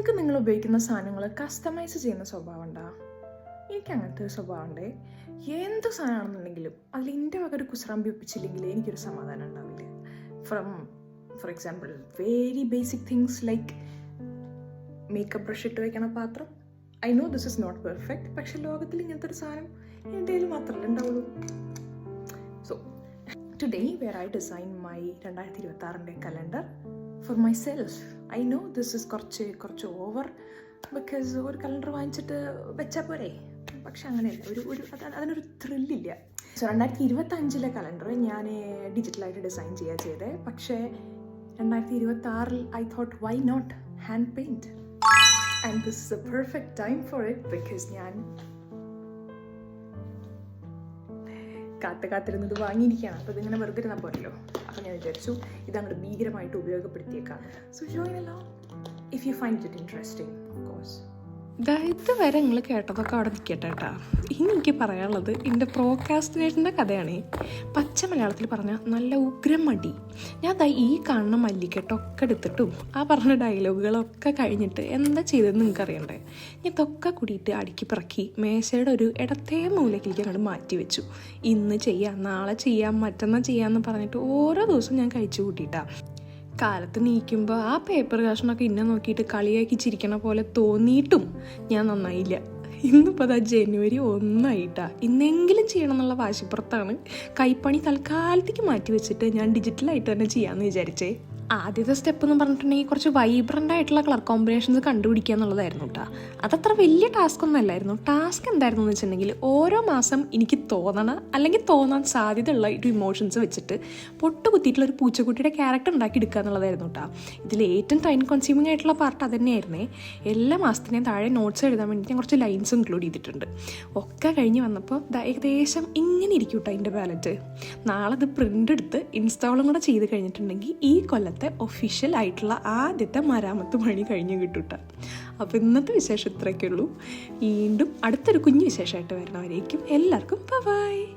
നിങ്ങൾക്ക് നിങ്ങൾ ഉപയോഗിക്കുന്ന സാധനങ്ങൾ കസ്റ്റമൈസ് ചെയ്യുന്ന സ്വഭാവം ഉണ്ടാ? എനിക്ക് അങ്ങനത്തെ ഒരു സ്വഭാവം ഉണ്ടേ. എന്ത് സാധനമാണെന്നുണ്ടെങ്കിലും അതിൽ എന്റെ വക ഒരു കുസറാമ്പി ഒപ്പിച്ചില്ലെങ്കിൽ എനിക്കൊരു സമാധാനം ഉണ്ടാവില്ല. From for example very basic things like makeup brush ഇട്ട് വയ്ക്കണ പാത്രം. I know this is not perfect പക്ഷെ ലോകത്തിൽ ഇങ്ങനത്തെ ഒരു സാധനം എന്റെ കയ്യിൽ മാത്രമല്ല ഉണ്ടാവുള്ളൂ. So today where I design my രണ്ടായിരത്തി ഇരുപത്തി ആറിന്റെ calendar for myself I know this is കുറച്ച് കുറച്ച് ഓവർ ബിക്കോസ് ഒരു കലണ്ടർ വാങ്ങിച്ചിട്ട് വെച്ചാൽ പോരെ. പക്ഷെ അങ്ങനെയല്ല. ഒരു ഒരു അത് അതിനൊരു ത്രില്ലില്ല സോ രണ്ടായിരത്തി ഇരുപത്തി അഞ്ചിലെ കലണ്ടർ ഞാൻ ഡിജിറ്റലായിട്ട് ഡിസൈൻ ചെയ്യുക ചെയ്തത് പക്ഷേ രണ്ടായിരത്തി ഇരുപത്തി ആറിൽ I thought why not hand paint and this is a perfect time for it because ഞാൻ കാത്ത് കാത്തിരുന്നത് വാങ്ങിയിരിക്കുകയാണ്. അപ്പോൾ ഇതിങ്ങനെ വെറുതെ ഇരുന്നാൽ പോരല്ലോ. അപ്പോൾ ഞാൻ വിചാരിച്ചു ഇതങ്ങോട്ട് ഭീകരമായിട്ട് ഉപയോഗപ്പെടുത്തിയേക്കാം. സോ ജോയിൻ അല്ലോ if you find it interesting of course ഇതുവരെ നിങ്ങൾ കേട്ടതൊക്കെ അവിടെ നിൽക്കട്ടെ കേട്ടാ ഇനി എനിക്ക് പറയാനുള്ളത് എന്റെ പ്രോക്കാസ്റ്റിനേഷന്റെ കഥയാണ്. പച്ച മലയാളത്തിൽ പറഞ്ഞ നല്ല ഉഗ്രം മടി ഞാൻ ദാ ഈ കാണുന്ന മല്ലിക്കെട്ടൊക്കെ എടുത്തിട്ടും ആ പറഞ്ഞ ഡയലോഗുകളൊക്കെ കഴിഞ്ഞിട്ട് എന്താ ചെയ്തതെന്ന് നിങ്ങൾക്ക് അറിയണ്ടേ? ഞാൻ ഇതൊക്കെ കൂടിയിട്ട് അടുക്കി പിറക്കി മേശയുടെ ഒരു ഇടത്തേ മൂലക്കിലേക്ക് അങ്ങോട്ട് മാറ്റി വെച്ചു. ഇന്ന് ചെയ്യാം നാളെ ചെയ്യാം മറ്റന്നാൾ ചെയ്യാമെന്ന് പറഞ്ഞിട്ട് ഓരോ ദിവസം ഞാൻ കഴിച്ചു കൂട്ടിയിട്ടാണ് കാലത്ത് നീക്കുമ്പോൾ ആ പേപ്പർ കഷ്ണമൊക്കെ ഇന്നെ നോക്കിയിട്ട് കളിയാക്കി ചിരിക്കണ പോലെ തോന്നിയിട്ടും ഞാൻ നന്നായില്ല. ഇന്നിപ്പോൾ അതാ ജനുവരി ഒന്നായിട്ടാ. ഇന്നെങ്കിലും ചെയ്യണം എന്നുള്ള വാശിപ്പുറത്താണ് കൈപ്പണി തൽക്കാലത്തേക്ക് മാറ്റി വെച്ചിട്ട് ഞാൻ ഡിജിറ്റലായിട്ട് തന്നെ ചെയ്യാമെന്ന് വിചാരിച്ചേ. ആദ്യത്തെ സ്റ്റെപ്പ് എന്ന് പറഞ്ഞിട്ടുണ്ടെങ്കിൽ കുറച്ച് വൈബ്രന്റ് ആയിട്ടുള്ള കളർ കോമ്പിനേഷൻസ് കണ്ടുപിടിക്കുക എന്നുള്ളതായിരുന്നു കേട്ടോ അതത്ര വലിയ ടാസ്ക് ഒന്നും അല്ലായിരുന്നു. ടാസ്ക് എന്തായിരുന്നു എന്ന് വെച്ചിട്ടുണ്ടെങ്കിൽ ഓരോ മാസം എനിക്ക് തോന്നണ അല്ലെങ്കിൽ തോന്നാൻ സാധ്യതയുള്ള ഒരു ഇമോഷൻസ് വെച്ചിട്ട് പൊട്ട് കുത്തിയിട്ടുള്ള ഒരു പൂച്ചക്കുട്ടിയുടെ ക്യാരക്ടർ ഉണ്ടാക്കി എടുക്കുക എന്നുള്ളതായിരുന്നു കേട്ടോ ഇതിൽ ഏറ്റവും ടൈം കൺസ്യൂമിംഗ് ആയിട്ടുള്ള പാർട്ട് അത് തന്നെയായിരുന്നേ എല്ലാ മാസത്തിനെയും താഴെ നോട്ട്സ് എഴുതാൻ വേണ്ടി ഞാൻ കുറച്ച് ലൈൻസ് ഇൻക്ലൂഡ് ചെയ്തിട്ടുണ്ട്. ഒക്കെ കഴിഞ്ഞ് വന്നപ്പോൾ ഏകദേശം ഇങ്ങനെ ഇരിക്കും കേട്ടോ അതിന്റെ ബാലറ്റ് നാളെ ഇത് പ്രിന്റ് എടുത്ത് ഇൻസ്റ്റാളും കൂടെ ചെയ്ത് കഴിഞ്ഞിട്ടുണ്ടെങ്കിൽ ഈ കൊല്ലത്തെ ഒഫീഷ്യൽ ആയിട്ടുള്ള ആദ്യത്തെ മരാമത്ത് പണി കഴിഞ്ഞ് കിട്ടൂട്ട. കേട്ടോ അപ്പോൾ ഇന്നത്തെ വിശേഷം ഇത്രയൊക്കെ ഉള്ളൂ. വീണ്ടും അടുത്തൊരു കുഞ്ഞു വിശേഷമായിട്ട് വരണവരേക്കും എല്ലാവർക്കും ബൈ